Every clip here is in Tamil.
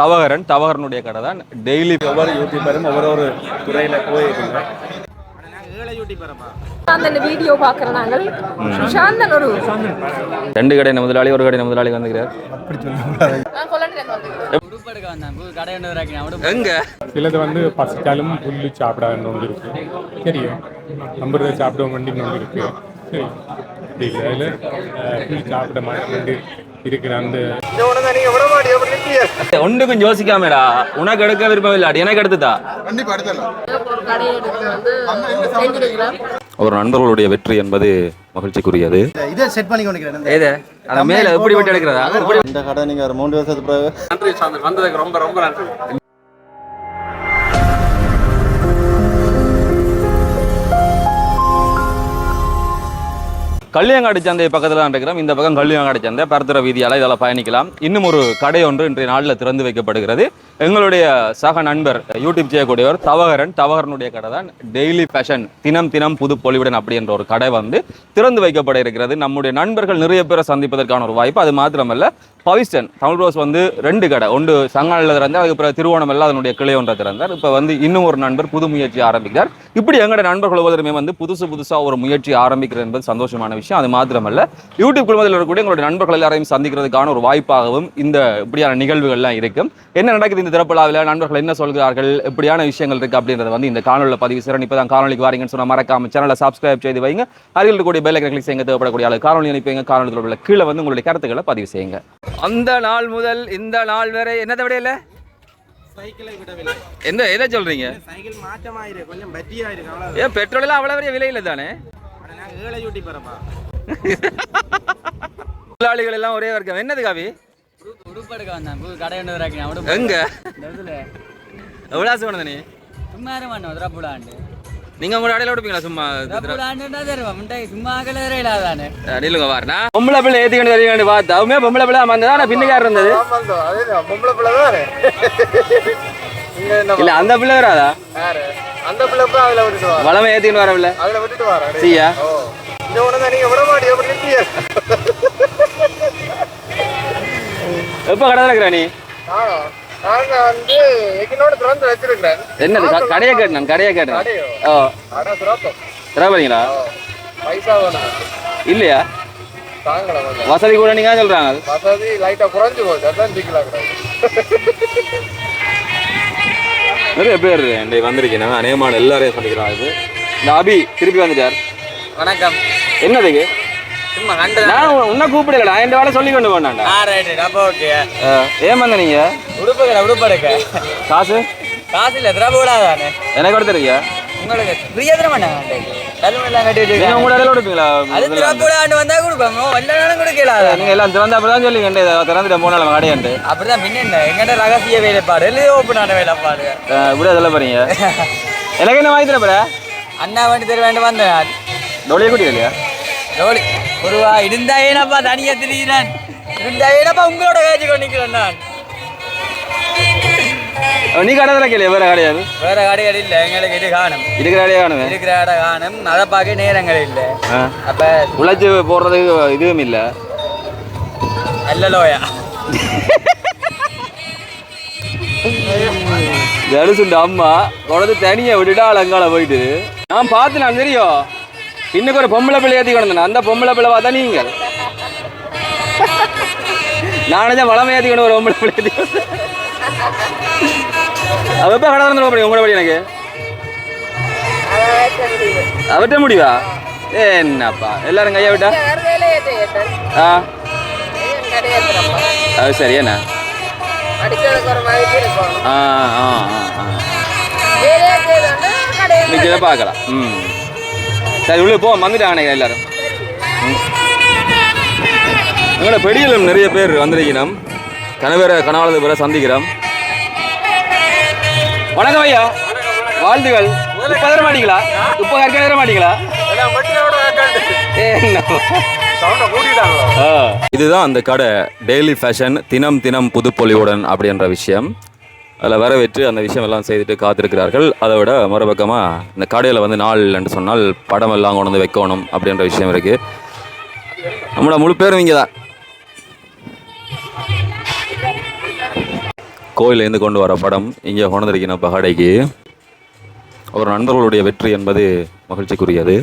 தவகரன் தவகரனுடைய கடை தான். டெய்லி ஒவ்வொரு யூடியூபரும் ஒவ்வொரு ஒரு துறையில் போயிருக்கீங்க. அந்த வீடியோ பார்க்குற நாங்கள். சுஷாந்தன் ஒரு ரெண்டு கடை முதலாளி ஒரு கடை முதலாளி வந்துக்கிறார். எங்க? சிலது வந்து பசிச்சாலும் புல்லு சாப்பிடாதுன்னு ஒன்று இருக்கு. தெரியும் நம்புறத சாப்பிட வேண்டின்னு ஒன்று இருக்கு. சரி இல்லை சாப்பிட மாட்டேன். இருக்கிற அந்த ஒன்றுக்கும் யோசிக்காமடா. உனக்கு எடுக்க விருப்பம் இல்லாடி எனக்கு எடுத்துதா ஒரு நண்பர்களுடைய வெற்றி என்பது மகிழ்ச்சிக்குரியது. இதை செட் பண்ணி கொண்டிருக்கிறேன் மேல எப்படி விட்டு எடுக்கிறதா? இந்த கடை நீங்க ஒரு மூணு வருஷத்துக்கு பிறகு வந்ததுக்கு ரொம்ப ரொம்ப நன்றி. கல்யாங்காடி சந்தை பக்கத்தில் தான் இருக்கிறோம். இந்த பக்கம் கல்யாங்காடி சந்தை பரத்துற வீதியால் இதெல்லாம் பயணிக்கலாம். இன்னும் ஒரு கடை ஒன்று இன்றைய நாளில் திறந்து வைக்கப்படுகிறது. எங்களுடைய சக நண்பர் யூடியூப் செய்யக்கூடியவர் தவகரன் தவகரனுடைய கடை தான் டெய்லி ஃபேஷன் தினம் தினம் புது பொலிவுடன் அப்படி என்ற ஒரு கடை வந்து திறந்து வைக்கப்பட இருக்கிறது. நம்முடைய நண்பர்கள் நிறைய பேரை சந்திப்பதற்கான ஒரு வாய்ப்பு. அது மாத்திரமல்ல பவிஸ்டன் தமிழ் ரோஸ் வந்து ரெண்டு கடை. ஒன்று சங்கானில் திறந்தார் அதுக்கு பிறகு திருவோணமல்ல அதனுடைய கிளை ஒன்றை திறந்தார். இப்போ வந்து இன்னும் ஒரு நண்பர் புது முயற்சி ஆரம்பிக்கிறார். இப்படி எங்களோட நண்பர்கள் ஒவ்வொருமே வந்து புதுசு புதுசாக ஒரு முயற்சி ஆரம்பிக்கிறது என்பது சந்தோஷமான விஷயம். அது மாத்திரமல்ல யூடியூப் குழுமத்தில் இருக்கக்கூடிய எங்களுடைய நண்பர்கள் எல்லாரையும் சந்திக்கிறதுக்கான ஒரு வாய்ப்பாகவும் இந்த இப்படியான நிகழ்வுகள்லாம் இருக்கும். என்ன நடக்குது இந்த திறப்பலாவில்? நண்பர்கள் என்ன சொல்கிறார்கள்? இப்படியான விஷயங்கள் இருக்குது அப்படின்றத வந்து இந்த காணொலியில் பதிவு செய்கிறேன் இப்போ தான் காணொலிக்கு வாரீங்கன்னு சொன்ன மறக்காம சேனலை சப்ஸ்கிரைப் செய்து வைங்க. அருகில் இருக்கக்கூடிய பெல் கிளிக் செய்யுங்க. தேவைப்படக்கூடிய ஆளு காணொலி அனுப்பிங்க காணொலி உள்ள கீழே வந்து உங்களுடைய கருத்துக்களை பதிவு செய்யுங்க. அந்த நாள் முதல் இந்த நாள் வரை என்னதை விடையில? சைக்கிளை விடவில்லை. எந்த எதை சொல்றீங்க? ஏன் பெட்ரோல் எல்லாம் அவ்வளவு பெரிய விலையில தானே? தொழிலாளிகள் எல்லாம் ஒரே வர்க்கம். என்னது காவி? எங்க? எவ்வளோ பண்ணது நீ? சும்மா இருக்க மாட்டோம் திரப்புடாண்டு நீங்க உங்களோட அடையில விடுப்பீங்களா சும்மா சும்மா நில்லுங்க வாருண்ணா பொம்பளை பிள்ளை ஏத்திக்கணும் தெரியணும் பார்த்தா அவமே பொம்பளை பிள்ளை வந்ததா. நான் பின்னுக்கார இருந்தது. பொம்பளை பிள்ளை தானே இல்ல அந்த பிள்ளை வராதா அந்த பிள்ளை போய் அதில் விட்டுட்டு வா. வளமை அதில் விட்டுட்டு வர சீயா இந்த உடனே நீங்க விட மாட்டீங்க. அப்படி நிற்கிய எப்ப கடை இருக்கிற நீ? நாங்க வந்து எங்களோட திறந்து வச்சிருக்கிறேன் என்னது க- கடையை கேட்டேன் கடையை கேட்டேன். கடையோ? ஓ. அட திரவறீங்களா பைசா வேணும். இல்லையா? வசதி கூட நீங்க சொல்றாங்க. வசதி லைட்டா குறைஞ்சு அதான் சிக்கலாம் நிறைய பேர் இன்றைக்கு வந்திருக்கீங்க அநேகமான எல்லாரையும் சந்திக்கிறாங்க இது இந்த அபி திருப்பி வந்துட்டார். வணக்கம். என்னதுக்கு சும்மா கண்டு நான் உன்னை வேலை சொல்லி கொண்டு போனாண்டா ஆ ரைட்டு அப்போ ஓகே ஏன் வந்த நீங்க? உடுப்பு கடை காசு? காசு இல்லை திரப்புடாதானே எனக்கு கொடுத்துருக்கியா? உங்களுக்கு ஃப்ரீயாக தர மாட்டாங்க கட்டி உங்களோட இடையில கொடுப்பீங்களா? அது திரப்புடாண்டு வந்தா. கொடுப்பாங்க வல்லனாலும் கொடுக்கல நீங்க எல்லாம் திறந்த அப்புறம் தான் சொல்லி கண்டு திறந்துட்டு மூணு நாள் கடையாண்டு அப்படிதான் பின்ன என்ன? எங்கிட்ட ரகசிய வேலைப்பாடு இல்லை ஓப்பனான வேலைப்பாடு இப்படியே சொல்ல போறீங்க? எனக்கு என்ன வாங்கி தரப்பற அண்ணா வேண்டி தர வேண்டும் வந்தேன். டொலியை கூட்டி இல்லையா ரோலி ஒருவா இருந்தா ஏனப்பா தனியா திரிகிறேன் இருந்தா ஏனப்பா உங்களோட காட்சி கொண்டிக்கிறேன் நான். நீ கடை திறக்கலையா? வேற கிடையாது? வேற கடைகள் இல்ல எங்களுக்கு இது காணும். இருக்கிற கடையே காணுவேன் இருக்கிற கடை காணும். அதை பார்க்க நேரங்கள் இல்ல. அப்ப உழைச்சி போடுறதுக்கு இதுவும் இல்லை. அல்லலோயா தனுசுண்ட அம்மா குழந்தை தனியா விட்டுட்டா அலங்கால போயிட்டு. நான் பார்த்து நான் தெரியும். இன்னுக்கு ஒரு பொம்பளை பிள்ளை ஏற்றி கொண்டு அந்த பொம்பளை பிள்ளை பார்த்தா நீங்க. நானே தான் வளமை ஏற்றி கொண்டு ஒரு பொம்பளை பிள்ளை ஏற்றி. அவ எப்போ கடை திறந்து உங்களோட படி எனக்கு? அவர்கிட்ட முடிவா? என்னப்பா எல்லாரும் கையா விட்டா? ஆ. அது சரி என்ன? ஆ ஆ ஆ பார்க்கலாம். ம். சரி உள்ளே போ வந்துட்டாங்க எல்லாரும். எங்களோட பெடியிலும் நிறைய பேர் வந்திருக்கிறோம். கணவரை கணவாளது பேரை சந்திக்கிறோம். வணக்கம் ஐயா. வாழ்த்துகள் இப்போ தர மாட்டீங்களா? இப்போ கற்க தர மாட்டீங்களா? இதுதான் அந்த கடை. டெய்லி ஃபேஷன் தினம் தினம் புதுப்பொலிவுடன் அப்படின்ற விஷயம். அதில் வரவேற்று அந்த விஷயம் எல்லாம் செய்துட்டு காத்திருக்கிறார்கள். அதை விட மறுபக்கமாக இந்த கடையில் வந்து நாள் என்று சொன்னால் படம் எல்லாம் கொண்டு வந்து வைக்கணும் அப்படின்ற விஷயம் இருக்குது நம்மளோட முழு பேரும் இங்கே தான். கோயிலேருந்து கொண்டு வர படம் இங்கே கொண்டிருக்கணும் இப்போ கடைக்கு ஒரு நண்பர்களுடைய வெற்றி என்பது மகிழ்ச்சிக்குரியது.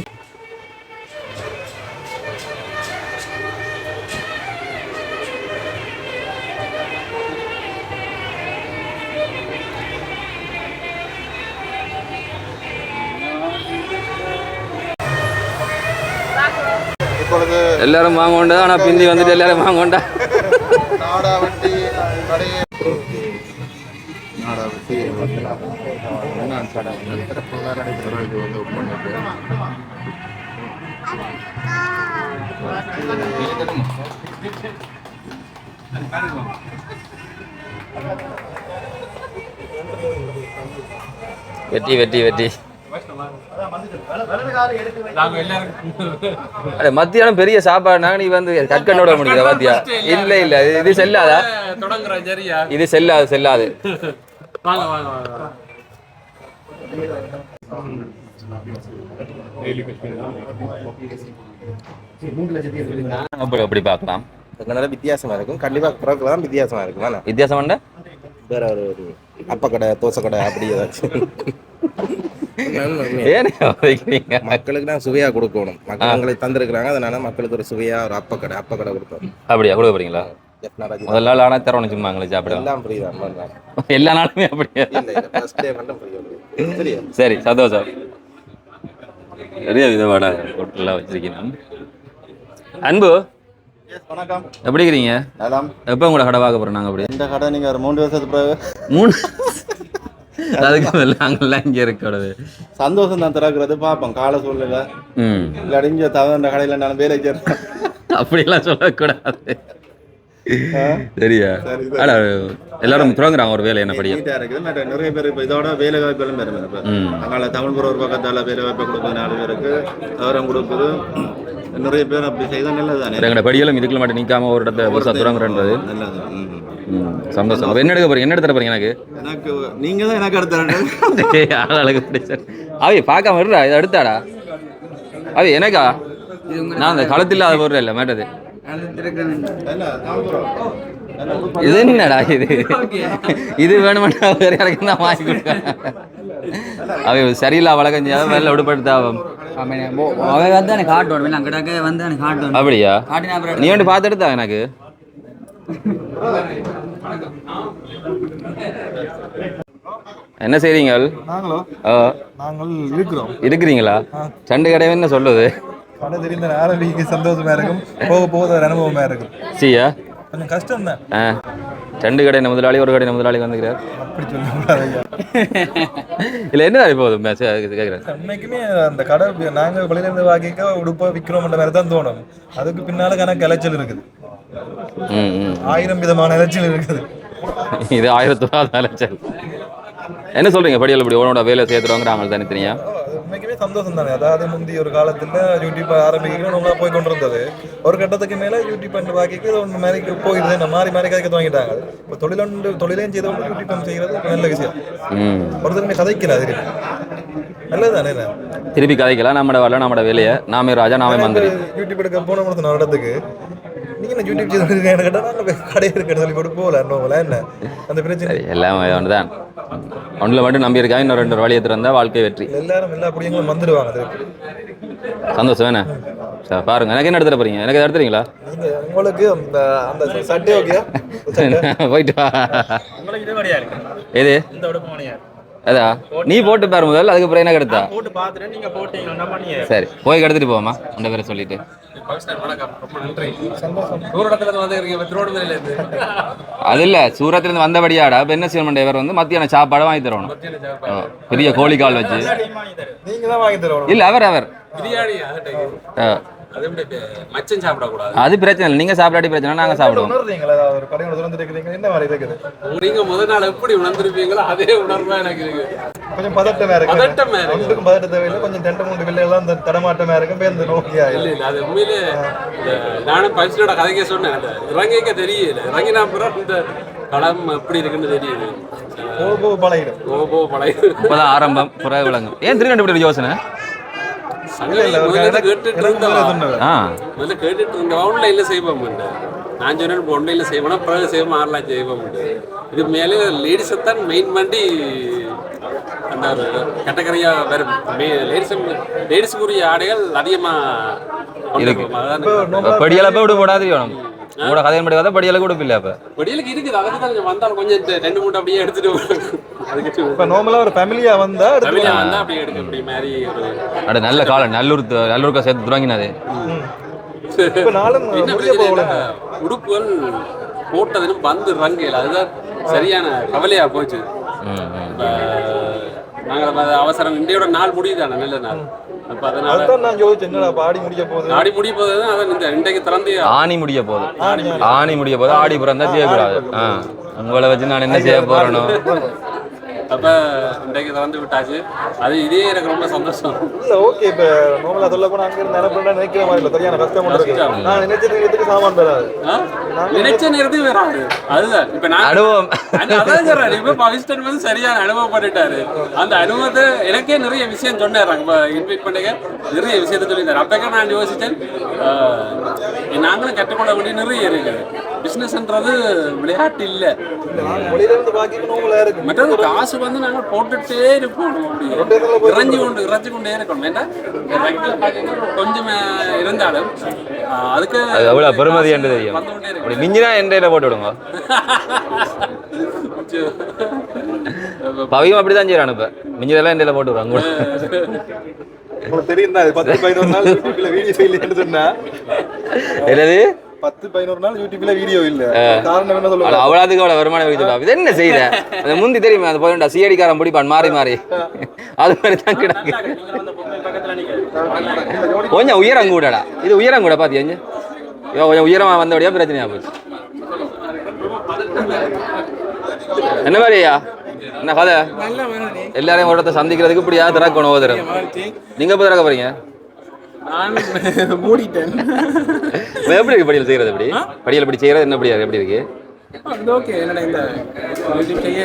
எல்லாரும் வாங்கோண்டா ஆனால் பிந்தி வந்துட்டு எல்லாரும் வாங்கோண்டா. நாடாவட்டி வெட்டி வெட்டி வெட்டி. அட மத்தியானம் பெரிய சாப்பாடு நீ வந்து கற்கண்டோட முடிக்கிற பாத்தியா? இல்ல இல்ல இது- இது செல்லாதா? இது செல்லாது செல்லாது. அப்படி பார்க்கலாம்? நல்ல வித்தியாசமா இருக்கும். கண்டிப்பா பிறகுலாம் வித்தியாசமா இருக்கும். வேணாம் வித்தியாசம் வேற ஒரு ஒரு அப்பக்கடை தோசை கடை அப்படி ஏதாச்சும். வைக்கிறீங்க மக்களுக்கு நான் சுவையா கொடுக்கணும். மக்கள் எங்களுக்கு தந்திருக்கிறாங்க. அதனால மக்களுக்கு ஒரு சுவையா ஒரு அப்பக்கடை அப்பக்கடை கொடுப்போம் அப்படியா? கொடுக்க போறீங்களா. முதல் நாள் ஆனால் தரணும் சும்மா எங்களுக்கு சாப்பிடுவோம் எல்லாம் பண்ணலாம். எல்லா நாளுமே அப்படியா? இல்ல இல்ல. ஃபர்ஸ்ட் டே மட்டும் free. சரியா? சரி சந்தோஷம். நிறைய விதமான பொருட்கள்லாம் வச்சிருக்கீங்க. அன்பு வணக்கம். எப்படி இருக்கிறீங்க? நலம். எப்போ உங்களோட கடை பார்க்க போறோம் நாங்கள் அப்படி இந்த கடை நீங்க ஒரு மூன்று வருஷத்துக்கு பிறகு. மூணு அதுக்கு மேல நாங்கள்லாம் இங்கே இருக்கக்கூடாது. சந்தோஷம் தான் திறக்கிறது பார்ப்போம். கால சூழ்நிலை இல்லாட்டி இங்கே தகுந்த கடையில் நான் வேலை செய்கிறேன் அப்படிலாம் சொல்லக்கூடாது. சரியா? ஆனா எல்லாரும் துறங்குறாங்க ஒரு வேலை என்ன படியா இருக்குது. நிறைய பேர் இப்போ இதோட வேலை வாய்ப்புகளும் பெறும் இப்போ அங்கால தமிழ் புற ஒரு பக்கத்தால் வேலை வாய்ப்பை கொடுக்குது நாலு பேருக்கு அவரம் கொடுக்குது. நிறைய பேர் அப்படி செய்தால் நல்லது தானே எங்களோட படிகளும் இதுக்குள்ள மட்டும் நிக்காம ஒரு இடத்த புதுசாக துறங்குறன்றது. நல்லது. சந்தோஷம். என்ன எடுக்க போறீங்க? என்ன எடுத்து தர போறீங்க எனக்கு? எனக்கு நீங்கள் தான் எனக்கு டேய், ஆளாளுக்கு பிடிச்ச அவி பார்க்காம இருடா இதை எடுத்தாடா? அவி எனக்கா? நான் அந்த களத்தில் அதை போடுறேன் இல்லை மேட்டது. இது என்னடா இது? இது வேணுமெண்டா வேற யாருக்கு தான் வாங்கி கொடுக்க அவை சரியில்லா வழக்கம் செய்யாத வெளில விடுபடுத்தாவும் அவன் வந்து எனக்கு வந்து காட்டணும் அப்படியா? நீ ஒன்று பார்த்து எடுத்தா எனக்கு? என்ன செய்றீங்கள்? நாங்களோ? நாங்கள் இருக்கிறோம். இருக்கிறீங்களா? சண்டை கடை என்ன சொல்லுது? கடை தெரிந்த ஆரம்பிக்கு சந்தோஷமா இருக்கும் போக போக ஒரு அனுபவமா இருக்கும். சியா? கொஞ்சம் கஷ்டம் தான் ரெண்டு கடை முதலாளி ஒரு கடை முதலாளி வந்துக்கிறார் அப்படி சொல்ல கூடாது ஐயா இல்லை என்ன போகுது கேட்குறேன் உண்மைக்குமே அந்த கடை நாங்க வெளியில இருந்து வாங்கிக்க உடுப்பா விற்கிறோம்ன்ற மாதிரி தான் தோணும். அதுக்கு பின்னால கணக்கு இலைச்சல் இருக்குது. ஆயிரம் விதமான இலைச்சல் இருக்குது. இது ஆயிரத்தி ரூபா லட்சம் என்ன சொல்றீங்க படியல் இப்படி உன்னோட வேலை சேர்த்துருவாங்க தனித்தனியா? உண்மைக்குமே சந்தோஷம் தானே அதாவது முந்தி ஒரு காலத்துல யூடியூப் ஆரம்பிக்கணும் நல்லா போய் கொண்டு இருந்தது ஒரு கட்டத்துக்கு மேல யூடியூப் பண்ணி வாக்கிக்கு ஒன்று மாதிரி போயிடுது. இந்த மாறி மாறி கதைக்க துவங்கிட்டாங்க. இப்போ தொழிலொன்று தொழிலையும் செய்தவங்க யூடியூப் செய்யறது நல்ல விஷயம். ஒருத்தருமே கதைக்கல அது நல்லது தானே திருப்பி கதைக்கலாம். நம்மட வரல நம்மட வேலையை. நாமே ராஜா நாமே மந்திரி. யூடியூப் எடுக்க போன இடத்துக்கு நீங்க என்ன யூடியூப் செய்து என்ன கேட்டா நாங்க போய் கடை இருக்குன்னு சொல்லி போட்டு போகல. இன்னும் என்ன? அந்த பிரச்சனை. சரி எல்லாம் ஒன்று தான் ஒன்றில் மட்டும் நம்பி இருக்காங்க இன்னும் ரெண்டு வழி எடுத்துட்டு வந்தா வாழ்க்கை வெற்றி. எல்லாரும் எல்லா வந்துடுவாங்க சந்தோஷம் வேணா. சரி பாருங்க. எனக்கு என்ன எடுத்துட்டு போறீங்க? எனக்கு எடுத்துறீங்களா? உங்களுக்கு அந்த அந்த சட்டை ஓகே? போயிட்டு வா. எது? அதா? நீ போட்டு பாரு முதல்ல அதுக்கப்புறம் என்ன கெடுத்தா? போட்டு பார்த்துட்டு நீங்க போட்டீங்கன்னா பண்ணியே சரி போய் எடுத்துட்டு போமா உண்ட பேரை சொல்லிட்டு. அது இல்ல சூரத்துல இருந்து வந்தபடியாடா இப்ப என்ன செய்யணும் இவர் வந்து மத்தியான சாப்பாடு வாங்கி தரணும். பெரிய கோழி கால் வச்சு. நீங்க தான் வாங்கி தருவோம் இல்ல அவர் அவர். ஆ. மச்சம் சாப்பிடக்கூடாது. அது பிரச்சனை இல்லை. நீங்க சாப்பிடாட்டி பிரச்சனை இல்லை, நாங்க சாப்பிடுவோம். என்ன மாதிரி இருக்குது? நீங்க முதல் நாள் எப்படி உணர்ந்திருப்பீங்களோ அதே உணர்வா எனக்கு இருக்கு கொஞ்சம் பதட்டமா இருக்கு பதட்டமா இருக்கு. ஒன்றுக்கும் பதட்ட தேவையில்லை. கொஞ்சம் ரெண்டு மூணு வில்லையெல்லாம் இந்த தடமாட்டமா இருக்கும். பேருந்து நோக்கியா இல்ல இல்ல. அது உண்மையிலே நானும் பரிசனோட கதைக்க சொன்னேன். இறங்கிக்க தெரியல. இறங்கினா அப்புறம் இந்த களம் எப்படி இருக்குன்னு தெரியுது போக பழகிடும் ஓ போ பழைய இப்பதான் ஆரம்பம். புற விளங்கும் ஏன் திருக்கண்டு இப்படி ஒரு யோசனை? கேட்டுட்டு இருந்தவா? ஆ. முதல்ல கேட்டுட்டு இருந்தவா? ஆன்லைன்ல செய்வோம் நான் சொன்னேன் பொண்டையில் செய்வோம்னா பிறகு செய்வோம் ஆறலாம் செய்வோம் இது மேலே லேடிஸை தான் மெயின் பண்ணி அந்த ஒரு கேட்டகரியாக வரும் லேடிஸ் லேடிஸுக்குரிய ஆடைகள் அதிகமாக இருக்கு. அதான் படியலை போய் விட போடாது வேணும். கூட கதையின் படி பார்த்தா படியலை கொடுப்பில்ல அப்ப. வெடியலுக்கு இருக்குது. அதுக்கு தான் வந்தாலும் கொஞ்சம் ரெண்டு மூணு அப்படியே எடுத்துட்டு அதுக்கு இப்போ நார்மலாக ஒரு ஃபேமிலியாக வந்தா தமிழா வந்தா அப்படியே எடுக்க அப்படி மாதிரி ஒரு அட நல்ல காலம். நல்லூர் நல்லூருக்கா சேர்த்து துறங்கினது இப்போ நாளும் உடுப்புகள் போட்டதுன்னு பந்து ரங்கையில் அதுதான் சரியான கவலையா போச்சு. நாங்கள் அவசரம் இன்றையோட நாள் முடியுதானே நல்ல நாள். அப்ப அதனால அதுதான் நான் யோசிச்சேன். என்னடா பாடி முடிய போகுது? ஆடி முடிய போது தான் அதான் இந்த இன்றைக்கு திறந்து ஆணி முடிய போகுது. ஆணி முடிய போகுது. ஆடி பிறந்தா செய்யக்கூடாது ஆ. உங்களை வச்சு நான் என்ன செய்ய போறேனோ? அப்ப இன்றைக்கு திறந்து விட்டாச்சு. அது இதே எனக்கு ரொம்ப சந்தோஷம். இல்ல ஓகே இப்ப நார்மலா சொல்ல போனா அங்க இருந்து நினைப்பேன் நினைக்கிற மாதிரி இல்ல. சரியான கஷ்டம் இருக்கு. நான் நினைச்சது எதுக்கு சாமான் ஆ? நினைச்ச நேரத்துக்கு வராது அதுதான். இப்ப நான் அனுபவம். அது- அதான் சொல்றேன். இப்ப பவிஸ்டன் வந்து சரியான அனுபவப்பட்டுட்டாரு அந்த அனுபவத்தை எனக்கே நிறைய விஷயம் சொன்னாரு. இப்ப இன்வைட் பண்ணுங்க நிறைய விஷயத்த சொல்லியிருந்தாரு. அப்பக்க நான் யோசிச்சேன் ஆஹ், நாங்களும் கற்றுக்கொள்ள வேண்டிய நிறைய இருக்கு பிசினஸ்ன்றது விளையாட்டு இல்ல. மற்றது காசு வந்து நாங்க போட்டுட்டே இருப்போம் அப்படி. இறஞ்சி கொண்டு இறச்சி கொண்டே இருக்கணும் ஏன்னா கொஞ்சம் இருந்தாலும் அதுக்கு அது எவ்வளவு பெருமதி என்று தெரியும் அப்படி மிஞ்சினா என் போட்டு விடுங்க பவியும் அப்படிதான் செய்யறான் இப்ப மிஞ்சதெல்லாம் என் போட்டு விடுவாங்க உங்களுக்கு தெரியும் தான் பத்து பதினோரு நாள் வீடியோ என்னது பத்து பதினோரு நாள் யூடியூப்ல வீடியோ இல்ல. காரணம் என்ன சொல்லுவாங்க அவ்வளவுக்கு அவ்வளவு வருமானம் வைத்து இது என்ன செய்யற அந்த முந்தி தெரியுமா? அந்த போயிட்டா சிஐடிக்காரன் பிடிப்பான் மாறி மாறி. அது மாதிரி தான் கிடக்கு. கொஞ்சம் உயரம் கூடடா. இது உயரம் கூட பாத்தியா? இவன் கொஞ்சம் உயரமா வந்தபடியா பிரச்சனையா போச்சு. என்ன மாதிரியா? என்ன கதை? எல்லாரையும் ஒரு இடத்த சந்திக்கிறதுக்கு இப்படியா திறக்கணும் ஓதுறோம் நீங்க எப்போ திறக்க போறீங்க? நான் மூடிட்டேன். எப்படி இருக்கு படியல் செய்யறது எப்படி? படியல் இப்படி செய்யறது? என்ன படியா எப்படி இருக்கு? அது ஓகே என்னடா இந்த யூடியூப் செய்ய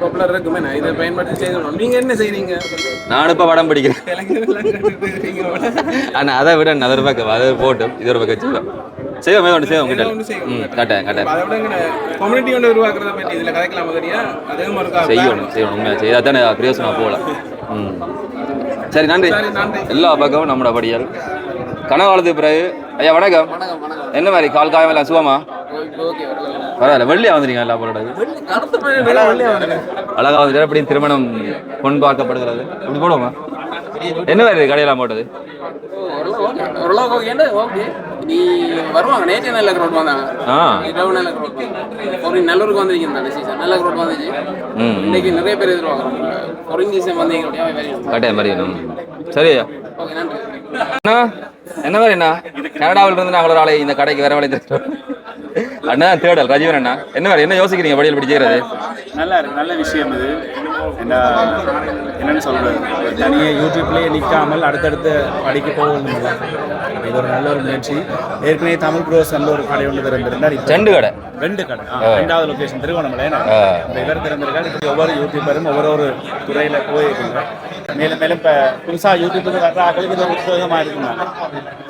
பாப்புலர் இருக்குமே. நான் இதை பயன்படுத்தி செய்யணும் நீங்க என்ன செய்றீங்க? நான் இப்ப படம் பிடிக்கிறேன். இளைஞர்கள்லாம் கட்டுட்டு இருக்கீங்க போல. ஆனா அதை விட அது ஒரு பக்கம் அது போட்டு இது ஒரு பக்கம் செய்வோம் செய்வோம் செய்வோம் ஏதோ ஒண்ணு கிட்ட செய்வோம். ம் கட்டேன் கட்டேன் அதை விட கம்யூனிட்டி ஒன்று உருவாக்குறத பற்றி இதுல கதைக்கலாம் சரியா அதுவும் ஒரு கா- செய்யணும் செய்யணும் உண்மையாக செய்யா தானே பிரயோசனம் போகலாம். ம். சரி நன்றி. சரி, நன்றி. எல்லா பக்கமும் நம்மளோட படியல். கனகாலத்துக்கு பிறகு. ஐயா வணக்கம். என்ன மாதிரி கால் காயம் எல்லாம் சுகமா? பரவாயில்ல. வெள்ளியா வந்துறீங்க எல்லா பொருளோட அழகா வந்துட்டு அப்படி திருமணம் பொன் பார்க்கப்படுகிறது? இப்படி போடுவோமா? என்ன மாதிரி கடையெல்லாம் போட்டது? நீ வருவாங்க. நேற்று நல்ல க்ரோட் வந்தாங்க. இரவு நல்ல க்ரோட் ஒரு நல்லூருக்கு வந்திருக்கீங்க தானே சீசன் நல்ல க்ரோட் வந்துச்சு. இன்னைக்கு நிறைய பேர் எதிர்பார்க்குறாங்க. ஒரு சீசன் வந்தீங்க. கட்டாயம் மாதிரி சரி. ஓகே நன்றி. என்ன மாதிரி அண்ணா? கனடாவில் இருந்து நாங்கள் ஒரு ஆளை இந்த கடைக்கு வரவழைத்து அண்ணா தேடல் ரஜீவன் அண்ணா. என்ன மாதிரி என்ன யோசிக்கிறீங்க இப்படி செய்யறது? நல்லா இருக்கு நல்ல விஷயம் இது. என்ன என்னன்னு சொல்றது? தனியாக யூடியூப்லேயே நிற்காமல் அடுத்தடுத்து படிக்க போகணும் இது ஒரு நல்ல ஒரு முயற்சி. ஏற்கனவே தமிழ் ப்ரோஸ் நல்ல ஒரு கடை ஒன்று திறந்திருந்தார். இப்போ ரெண்டு கடை? ரெண்டு கடை. ரெண்டாவது லொகேஷன் திருவண்ணாமலை இவர் திறந்திருக்காரு. இப்படி ஒவ்வொரு யூடியூபரும் ஒவ்வொரு ஒரு துறையில் போயிருக்குங்க. மேலும் மேலும் இப்போ புதுசாக யூடியூப்புக்கு வர்ற ஆட்களுக்கு உத்வேகமாக இருக்குங்க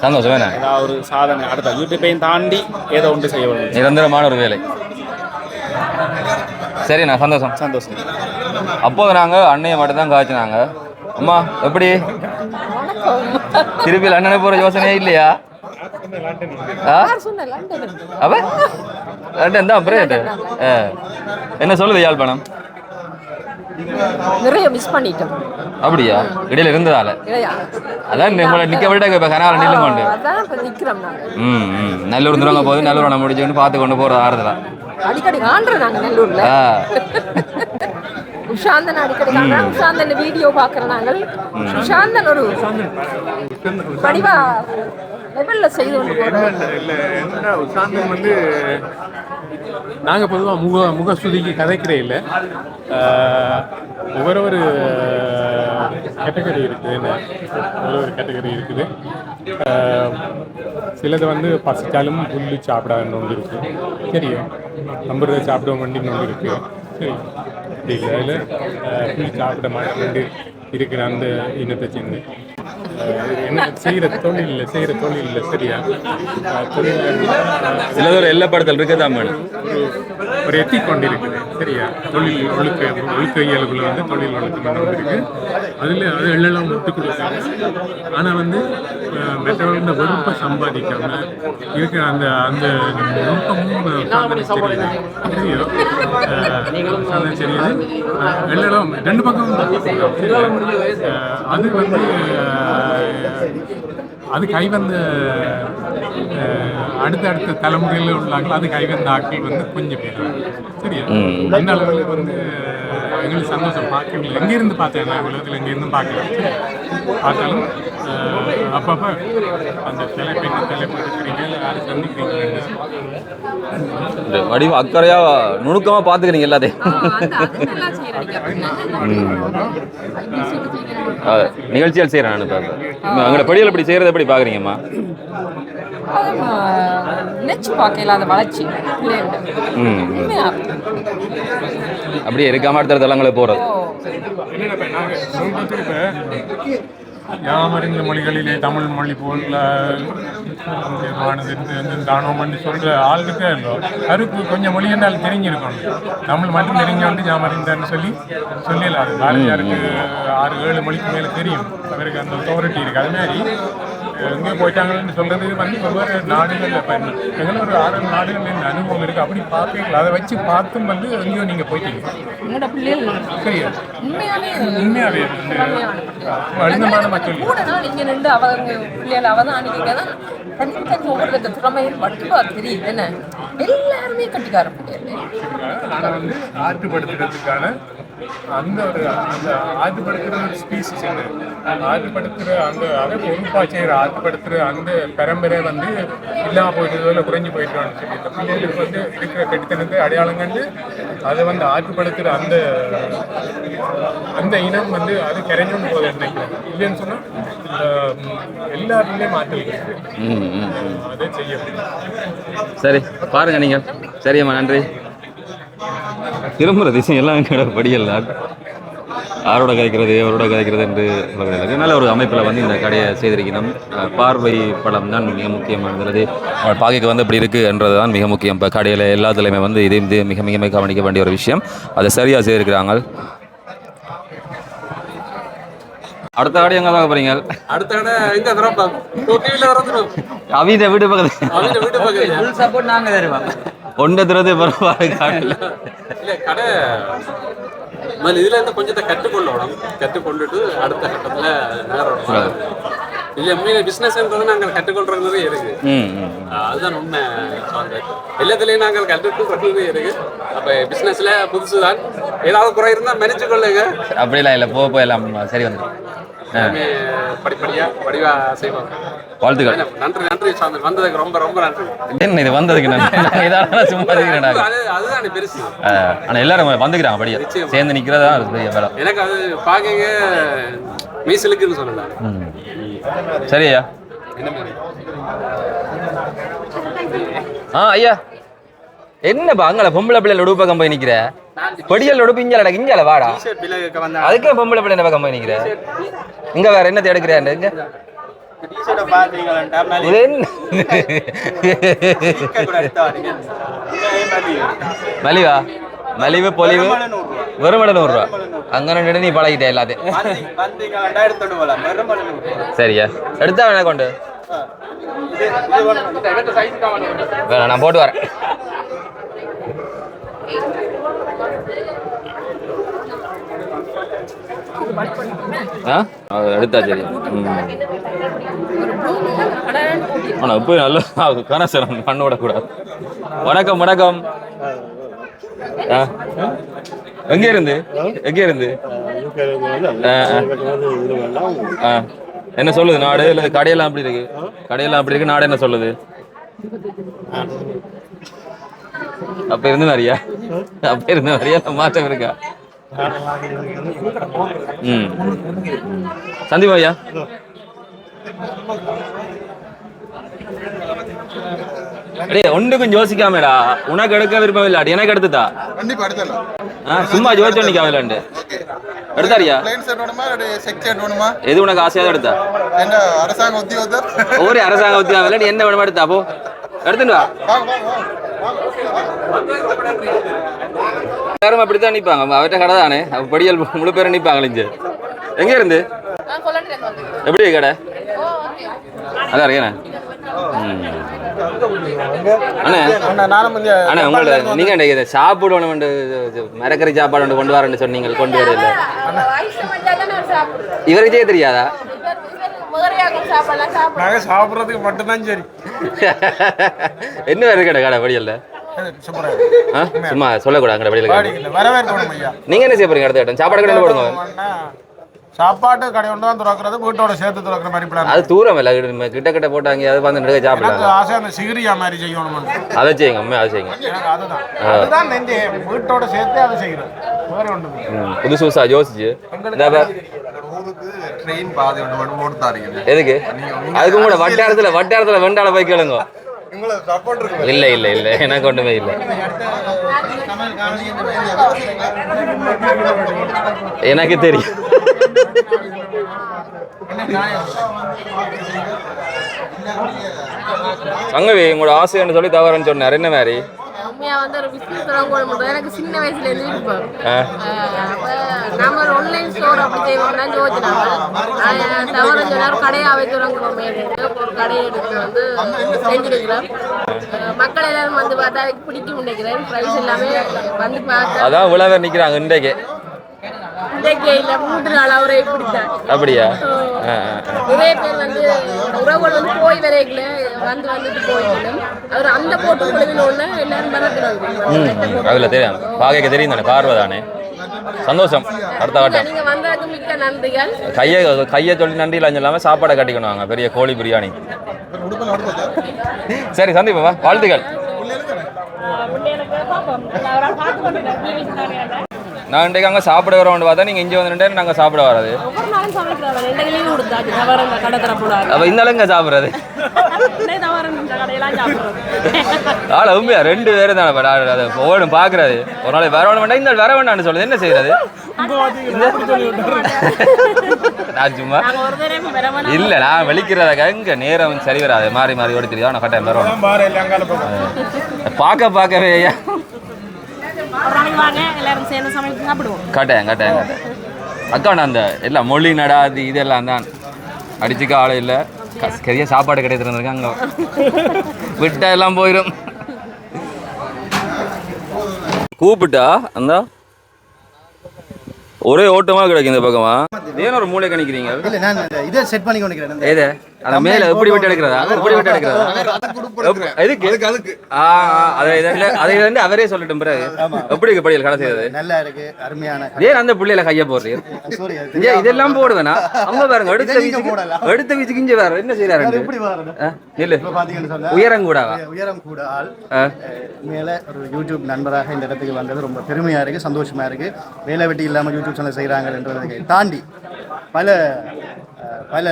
சந்தோஷம் வேணா ஏதாவது ஒரு சாதனை அடுத்த யூடியூப்பையும் தாண்டி ஏதோ ஒன்று செய்ய வேண்டும். நிரந்தரமான ஒரு வேலை. சரிண்ணா சந்தோஷம். சந்தோஷம். அப்போது நாங்கள் அண்ணையை மட்டும் தான் காய்ச்சினாங்க. அம்மா எப்படி? திருப்பி லண்டனை போகிற யோசனையே இல்லையா? லண்டன் தான் ஆ. என்ன சொல்லுது யாழ்ப்பாணம்? நிறைய மிஸ் பண்ணிட்டோம். அப்படியா? இடையில இருந்ததால? இல்லையா அதான் உங்களை நிக்க விட இப்ப கனால நில்லுங்க கொண்டு அதான் இப்ப நிக்கிறோம் நாங்க. ம் நல்லூர் தூரங்க போது நல்லூர் நம்ம முடிச்சுன்னு பார்த்து கொண்டு போறது ஆறுதலா. அடிக்கடி காண்றோம் நாங்க நெல்லூர்ல. உஷாந்தன் அடிக்கடி காண்றோம் உஷாந்தன் வீடியோ பாக்குறோம் நாங்கள். உஷாந்தன் ஒரு படிவா லெவல்ல செய்து கொண்டு வந்து நாங்கள் பொதுவாக முக முகஸ்துதிக்கு கதைக்கிறே இல்லை. ஒவ்வொரு ஒரு கேட்டகரி இருக்குது என்ன? ஒரு ஒரு கேட்டகரி இருக்குது சிலது வந்து பசிச்சாலும் புல்லு சாப்பிடாதுன்னு ஒன்று இருக்குது தெரியும் நம்புறத சாப்பிட வேண்டின்னு ஒன்று இருக்குது சரி இல்லை புல் சாப்பிட மாட்டேன் இருக்கிற அந்த இனத்தை சேர்ந்து. என்ன செய்கிற தொழிலில் செய்கிற தொழிலில் சரியா? அஹ், தொழிலில் சிலது ஒரு எல்லப்படுத்தல் இருக்கதான் வேணும் ஒரு ஒரு எத்தி கொண்டு இருக்குது சரியா? தொழில் ஒழுக்க ஒழுக்க இயல்புல வந்து தொழில் ஒழுக்கம் வந்திருக்கு. அதில் அது எல்லாம் விட்டு கொடுக்காங்க ஆனால் வந்து மற்றவர்கள் இந்த வெறுப்பை சம்பாதிக்காம இருக்கிற அந்த அந்த நுட்பமும் தெரியுது. தெரியுதோ. எல்லாம் ரெண்டு பக்கம் அஹ், அது வந்து அது கைவந்த அஹ், அடுத்த அடுத்த தலைமுறையில் உள்ளார்கள் அது கைவந்த ஆட்கள் வந்து கொஞ்சம் பேர். சரியா? அந்த அளவில் வந்து எங்களுக்கு சந்தோஷம். பார்க்கல எங்கேருந்து பார்த்தேன் நான்? உலகத்தில் எங்கேருந்து பார்க்கல? பார்த்தாலும் அப்பப்போ அந்த தலைப்பு இருக்கிறீங்க இல்லை யாரும் சந்திக்கிறீங்க இந்த வடிவ அக்கறையா நுணுக்கமா பாத்துக்கிறீங்க எல்லாத்தையும். நிகழ்ச்சிகள் செய்கிறேன் நான் இப்போ. அங்கே படியில் எப்படி செய்கிறது எப்படி பார்க்குறீங்கம்மா நினைச்சு பார்க்கல அந்த வளர்ச்சி. அப்படியே இருக்காம அடுத்த தளங்களை போகிறது இப்போ யாமறிந்த மொழிகளிலே தமிழ் மொழி போல தானோம்னு சொல்ற ஆளுக்கே இல்லை அவருக்கு கொஞ்சம் மொழி என்றால் தெரிஞ்சிருக்கணும் தமிழ் மட்டும் தெரிஞ்சோண்டு யாமறிந்தான்னு சொல்லி சொல்லலாம் பாரதியாருக்கு ஆறு ஏழு மொழிக்கு மேலே தெரியும். அவருக்கு அந்த அத்தாரிட்டி இருக்கு. அது மாதிரி எங்கே போயிட்டாங்கன்னு சொல்றது வந்து ஒவ்வொரு நாடுகளில் எங்களை ஒரு ஆறு நாடுகளில் அனுபவம் இருக்கு அப்படி பார்ப்பீங்களா அதை வச்சு பார்த்தும் வந்து எங்கேயோ நீங்கள் போயிட்டீங்க உங்களோட பிள்ளைகள் சரியா உண்மையாவே உண்மையாவே அழுந்தமான மக்கள் கூட நாள் இங்க நின்று அவங்க பிள்ளைகள் அவதானிக்க தான் தனி தனி ஒவ்வொரு திறமையும் வட்டுவா தெரியுது என்ன எல்லாருமே கட்டிக்கார பிள்ளைகள் நாங்கள் வந்து ஆற்றுப்படுத்துறதுக்கான அந்த ஒரு அந்த ஆற்றுப்படுத்துகிற ஒரு ஸ்பீசிஸ் என்ன ஆற்றுப்படுத்துகிற அந்த அதை பொறுப்பாக செய்கிற ஆற்றுப்படுத்துகிற அந்த பரம்பரை வந்து இல்லாமல் போயிட்டு இல்லை குறைஞ்சி போயிட்டோம்னு சொல்லி இந்த பிள்ளைகளுக்கு வந்து இருக்கிற கெட்டுத்தனத்தை அடையாளம் கண்டு அதை வந்து ஆற்றுப்படுத்துகிற அந்த அந்த இனம் வந்து அது கரைஞ்சோன்னு போகுது நினைக்கிறேன் இல்லைன்னு சொன்னால் எல்லாருமே மாற்றம் இருக்கு. ம் ம் அதை செய்ய சரி பாருங்க நீங்கள் சரியம்மா நன்றி. திரும்புகிற திசை எல்லாம் கடை படியல்ல யாரோட கதைக்கிறது அவரோட கதைக்கிறது என்று சொல்கிறார்கள் நல்ல ஒரு அமைப்பில் வந்து இந்த கடையை செய்திருக்கணும். பார்வை படம் தான் மிக முக்கியமானது நம்ம பாக்கைக்கு வந்து இப்படி இருக்குது என்றது தான் மிக முக்கியம். இப்போ கடையில் எல்லாத்துலேயுமே வந்து இது இது மிக மிக மிக கவனிக்க வேண்டிய ஒரு விஷயம். அதை சரியாக செய்திருக்கிறாங்க. அடுத்த கடை எங்கே தான் போகிறீங்க அடுத்த கடை எங்க திறப்போம் டிவியில திறந்துடும் அவித வீடு பக்கத்து அவங்க வீட்டு பக்கம் ஃபுல் சப்போர்ட் நாங்கள் தருவோம் ஒன்றை திறந்து பரவாயில்ல காட்டில். இல்ல கடை. முதல்ல இதுல இருந்து கொஞ்சத்தை கற்றுக்கொள்ளணும் கற்றுக்கொண்டுட்டு அடுத்த கட்டத்துல நேரம் இல்ல மீன் பிசினஸ்ன்றது நாங்கள் கற்றுக்கொள்றது நிறைய இருக்கு. அதுதான் உண்மை. எல்லாத்துலயும் நாங்கள் கற்றுட்டு கொண்டது இருக்கு. அப்ப பிசினஸ்ல புதுசு தான் ஏதாவது குறை இருந்தா மன்னிச்சு கொள்ளுங்க. அப்படிலாம் இல்லை போக போய் எல்லாம் சரி வந்துடும் எல்லாமே படிப்படியா படிவா செய்வோம் வாழ்த்துக்கள். நன்றி நன்றி வந்ததுக்கு ரொம்ப ரொம்ப நன்றி. என்ன இது வந்ததுக்கு சும்மா அதுதான் பெருசு. ஆனால் எல்லாரும் வந்துக்கிறாங்க படியா. சேர்ந்து நிற்கிறதா பெரிய வேலை. எனக்கு அது பார்க்க மீசலுக்குன்னு சொல்லலாம் சரியா என்ன மாதிரி? ஆ ஐயா. என்னப்பா அங்கே பொம்பளை பிள்ளைல உடுப்ப கம்பெனி நிற்கிற பொடியல் உடுப்பு இஞ்சாலடா இஞ்சால வாடா. அதுக்கே பொம்பளை பிள்ளை என்ன கம்பெனி நிற்கிற இங்க வேற என்ன? தேடுக்கிறேன் இங்க மலிவா. மலிவு? பொலிவு? நூறுரூவா அங்கே நின்று நீ பழகிட்டே எல்லாத்தையும். சரியா எடுத்தா வேணா கொண்டு. நான் போட்டு வரேன். எடுத்தா சரி. ஆனால் இப்போ நல்ல கனசரம் பண்ண விடக்கூடாது வணக்கம் வணக்கம். ஆ? எங்க இருந்து? எங்க இருந்து. என்ன சொல்லுது நாடு? இல்ல கடையெல்லாம் அப்படி இருக்கு? கடையெல்லாம் அப்படி இருக்கு? நாடு என்ன சொல்லுது? அப்ப இருந்து நிறையா அப்ப இருந்து நிறையா மாற்றம் இருக்கா? ம். சந்தீப் ஐயா? அடே ஒன்றுக்கும் யோசிக்காமடா. உனக்கு எடுக்க விருப்பம் இல்லாடி எனக்கு எடுத்துதா கண்டிப்பா அடுத்தல ஆ, சும்மா யோசிச்சு நிக்காம எடுத்தாரியா? செட் வேணுமா எது உனக்கு ஆசையாக எடுத்தா? எங்க அரசாங்க உத்தியோகத்தர் அரசாங்க உத்தியோகம் இல்லை என்ன வேணுமா எடுத்தா போ. எடுத்துட்டு வா. எல்லாரும் அப்படித்தான் நிற்பாங்க அவர்கிட்ட கடை தானே? அவ படியல் முழு பேரும் நிற்பாங்களே இங்க. எங்க இருந்து? எப்படி கடை? அதான் இருக்கேண்ணே ம். அண்ணே. உங்களோட நீங்க இந்த சாப்பிடணும் வந்து மரக்கறி சாப்பாடு ஒன்று கொண்டு வரேன்னு சொன்னீங்க கொண்டு தானே சாப்பிடுறோம் இவருக்கே தெரியாதா? சாப்பிட்றதுக்கு மட்டும்தான் சரி. என்ன வேறு கடை கடை படியல்ல சும்மா சொல்லக்கூடாது கடை. படியல நீங்க என்ன செய்ய போறீங்க அடுத்த கட்டம்? சாப்பாடு கடையில் போடுங்க. சாப்பாட்டு கடை ஒன்று தான் திறக்கிறது வீட்டோட சேர்த்து திறக்கிற மாதிரி பிளான் அது தூரம் இல்லை. கிட்ட கிட்ட போட்டாங்க அது வந்து நடுக்க சாப்பிடலாம். ஆசை அந்த சிகிரியா மாதிரி செய்யணும் அதை செய்யுங்க உண்மை அதை செய்யுங்க. அதுதான். அதுதான் நெஞ்சு. வீட்டோட சேர்த்து அதை செய்கிறேன் வேற ஒன்றும் ம், புதுசு புதுசா யோசிச்சு. ட்ரெயின் பாதை ஒன்று தாரீங்க எதுக்கு? அதுக்கு கூட வட்டாரத்துல வட்டாரத்துல வெண்டால போய் கேளுங்க. இல்ல இல்ல இல்ல. எனக்கு ஒண்ணுமே இல்ல. எனக்கு தெரியும். சங்கவி உங்களோட ஆசைன்னு சொல்லி தவறுன்னு சொன்னார் என்ன மாதிரி? வந்து ஒரு எனக்கு சின்ன வயசுல இருந்து விருப்பம். ஆ. ஆஹ் அப்ப நாம ஒரு ஆன்லைன் ஸ்டோர் அப்படி செய்வோம்னா யோசிச்சாங்க ஒரு கடையை எடுத்து வந்து மக்கள் எல்லாரும் வந்து பார்த்தா எனக்கு பிடிக்கும் நினைக்கிறேன். ப்ரைஸ் எல்லாமே வந்து பார்த்தா அதான் உழவர் நிக்கிறாங்க இன்றைக்கு. இன்றைக்கு இல்ல மூன்று நாள் அவரை பிடித்தார் அப்படியா. நிறைய பேர் வந்து உறவுகள் வந்து போய் வரைக்கல வந்து வந்துட்டு போயிடும் அவர் அந்த போட்டு குழுவினோடனே எல்லாரும் அதுல தெரியும். பாக்க தெரியும் தானே பார்வை தானே சந்தோஷம். அடுத்த கட்டம் நீங்க வந்ததுக்கு மிக்க நன்றிகள். கையை கையை சொல்லி நன்றி இல்லை இல்லாமல் சாப்பாடை கட்டிக்கணும் வாங்க பெரிய கோழி பிரியாணி. சரி சந்தீபா வாழ்த்துக்கள். நான் இன்றைக்கு அங்கே சாப்பிட வரோம்னு பார்த்தா நீங்கள் இங்கே வந்து நாங்கள் சாப்பிட வராது. அப்போ இந்த இங்கே சாப்பிட்றது. ஆள உண்மையா? ரெண்டு பேரும் தானே பட் அதை பார்க்குறது ஒரு நாளைக்கு வர வேண்டாம் இந்த வர வேண்டாம்னு சொல்லுது என்ன செய்யறது? நான் சும்மா வேணாம். இல்லை நான் வெளிக்கிறதாக இங்கே நேரம் சரி வராது மாறி மாறி ஓடி தெரியும் நான் கட்டாயம் வரணும் பார்க்க பார்க்கவே ஐயா. ஒரு நாளைக்கு வாங்க எல்லாரும் சேர்ந்து சமைச்சு சாப்பிடுவோம். கட்டாயம் கட்டாயம் கட்டாயம். அக்கா நான் அந்த எல்லாம் மொழி நடாது இதெல்லாம் தான். அடிச்சுக்க ஆளு இல்லை. சரியா சாப்பாடு கிடையாது அங்கே? விட்டா எல்லாம் போயிடும் கூப்பிட்டா அந்த ஒரே ஓட்டமா கிடைக்கும் இந்த பக்கமா. ஏன் ஒரு மூளை கணிக்கிறீங்க? இல்ல நான் இதை செட் பண்ணி கொண்டிருக்கிறேன் ஏது அந்த மேல எப்படி விட்டு எடுக்கிறதா? எப்படி விட்டு எடுக்கிறதா? எப்- எதுக்கு? ஆ ஆ, அதை வந்து அவரே சொல்லட்டும் பிறகு. எப்படி இருக்கு படியல் கடை செய்யறது நல்லா இருக்கு. அருமையான ஏன் அந்த புள்ளையில கைய ஏன் இதெல்லாம் போடுவேனா? அங்க பாருங்க வீச்சுக்கு போடலாம். அடுத்த வீச்சுக்கு இங்க வேற என்ன செய்யறாரு இல்ல உயரம் கூடவா? உயரம் கூட ஆள். மேல ஒரு யூடியூப் நண்பராக இந்த இடத்துக்கு வந்தது. ரொம்ப பெருமையா இருக்கு சந்தோஷமா இருக்கு. வேலை வெட்டி இல்லாம யூடியூப் சேனல் செய்யறாங்கன்றதை தாண்டி பல அஹ், பல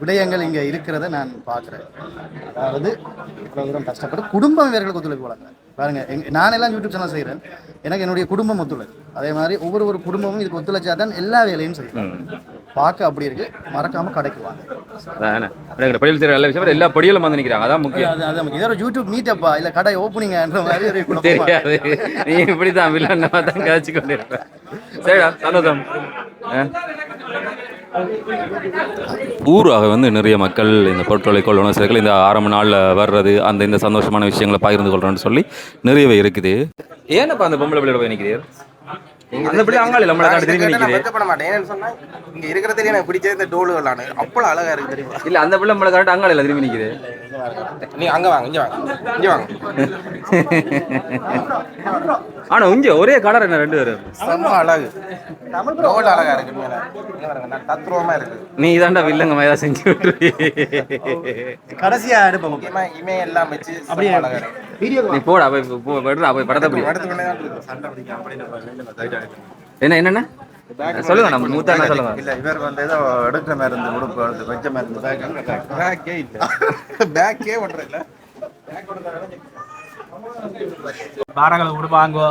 விடயங்கள் இங்க இருக்கிறத நான் பார்க்குறேன். அதாவது இவ்வளோ தூரம் கஷ்டப்பட்டு குடும்பம் இவர்களுக்கு ஒத்துழைப்பு வழங்க பாருங்க நான் நானெல்லாம் யூடியூப் சேனல் செய்கிறேன். எனக்கு என்னுடைய குடும்பம் ஒத்துழைப்பு. அதே மாதிரி ஒவ்வொரு ஒரு குடும்பமும் இதுக்கு ஒத்துழைச்சா தான் எல்லா வேலையும் செய்யும். பார்க்க அப்படி இருக்கு. மறக்காம கடைக்கு வாங்க. எனக்கு படியல் எல்லா விஷயம் எல்லா படியலும் வந்து நிக்கிறாங்க. அதான் முக்கியம். அது அது நமக்கு இதோ யூடியூப் மீட்டப்பா இல்ல கடை ஓப்பனிங்கன்ற மாதிரி. தெரியாது. நீ இப்படிதான் வில்லன்னமா தான் கழிச்சு கொண்டிருப்பேன் சரிடா சந்தோஷம். ஊராக வந்து நிறைய மக்கள் இந்த பொருட்களை கொள்ளணும் சேர்க்கல இந்த ஆரம்ப நாளில் வர்றது அந்த இந்த சந்தோஷமான விஷயங்களை பகிர்ந்து கொள்றோம்னு சொல்லி நிறையவே இருக்குது. ஏன்னப்பா அந்த பொம்பளை பிள்ளையோட போய் நிற்கிறீர் அந்த பிள்ளை அங்காளி நம்மளை காட்டி திரும்பி நிற்கிறேன் வெக்கப்பட மாட்டேன். ஏன்னு சொன்னா இங்க இருக்கிறதுலயே எனக்கு பிடிச்சது இந்த டோலு விளாடு அழகா இருக்கு தெரியுமா? இல்ல அந்த பிள்ளை நம்மளை அங்காளியில் திரும்பி நிற்குது நீ அங்க வாங்க இங்க வாங்க இங்க வாங்க. ஆனா இங்க ஒரே கலர் என்ன ரெண்டு பேரும்? செம்ம அழகு. டோல் அழகா இருக்கு மேல. இங்க பாருங்க நான் தத்ரூபமா இருக்கு. நீ தாண்டா வில்லங்க மேதா செஞ்சு விட்டுருவி கடைசியா எடுப்போம். முக்கியமா இமே எல்லாம் வச்சு அப்படியே அழகா இருக்கு. நீ போடா போய் போய் படத்தை பிடி. அடுத்து கொண்டே தான் இருக்கு. என்ன என்னென்ன? சொல்லுங்க நம்ம மூத்தா என்ன சொல்லுங்க. இல்ல இவர் வந்து ஏதோ எடுக்கிற மாதிரி இருந்து உடுப்பு வந்து வெச்ச மாதிரி இருந்து பேக் பேக்கே இல்ல. பேக்கே பண்றேன் இல்ல. பாரங்களை விடுவாங்கோ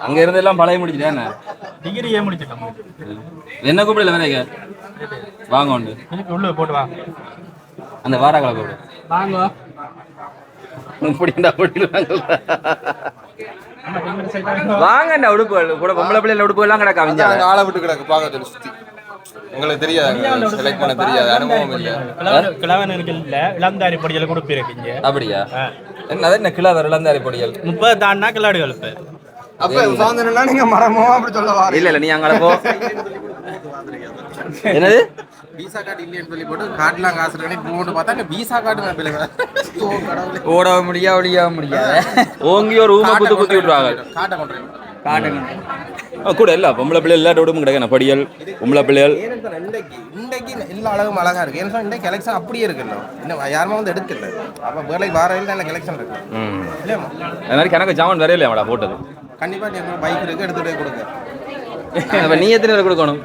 அங்க இருந்து எல்லாம் பழைய முடிச்சுட்டேன் டிகிரியே முடிச்சிட்டோம் என்ன கூப்பிடல வேலைக்கு வாங்க உண்டு. உள்ள போட்டு வா. அந்த வாராக்களை கூப்பிடு. வாங்க இப்படிண்டா வாங்கண்டா உடுப்புகள் கூட பொம்பளை பிள்ளைல உடுப்பு எல்லாம் கிடக்கு அவங்க அங்க ஆளை விட்டு கிடக்கு பார்க்க சொல்லி சுத்தி. உங்களுக்கு தெரியாது செலக்ட் பண்ண தெரியாது அனுபவம் இல்ல. கிழவனுக்கு இல்ல இளந்தாரி பொடியில் கொடுப்பு இருக்கீங்க அப்படியா? என்ன அது என்ன கிளாவர் இளந்தாரி பொடியல்? முப்பது தாண்டா கிளாடு கழுப்பு. அப்ப சாந்தனா நீங்க மரமோ அப்படி சொல்ல வாரு இல்ல இல்ல நீ அங்கே போ. என்னது? விசா கார்டு இல்லைன்னு சொல்லி போட்டு கார்டுலாம் காசு பண்ணி போட்டு பார்த்தா விசா கார்டு நான் பிள்ளைங்க ஓட முடியா ஒழிய முடியாது. ஓங்கி ஒரு ஊமை குத்து குத்தி விட்டுருவாங்க. காட்டை கொண்டு போய். காட்டுங்க ஆ, கூட இல்ல. பொம்பளை பிள்ளை எல்லா உடுப்பும் கிடக்கு படியல் பொம்பளை பிள்ளைகள். இன்றைக்கு இன்றைக்கு எல்லா அழகும் அழகா இருக்கு. ஏன்னு சொன்னா இன்றைக்கு கலெக்ஷன் அப்படியே இருக்குல்ல இன்னும். யாருமே வந்து எடுக்கல. அப்ப வேலைக்கு வார நல்ல கலெக்ஷன் இருக்கு. ம். இல்லையாம்மா? அது மாதிரி கணக்கு ஜாமான் வரையில அவடா போட்டது? கண்டிப்பா பைக் இருக்கு எடுத்துட்டு போய் கொடுங்க. அப்ப நீ எத்தனை பேர் கொடுக்கணும்?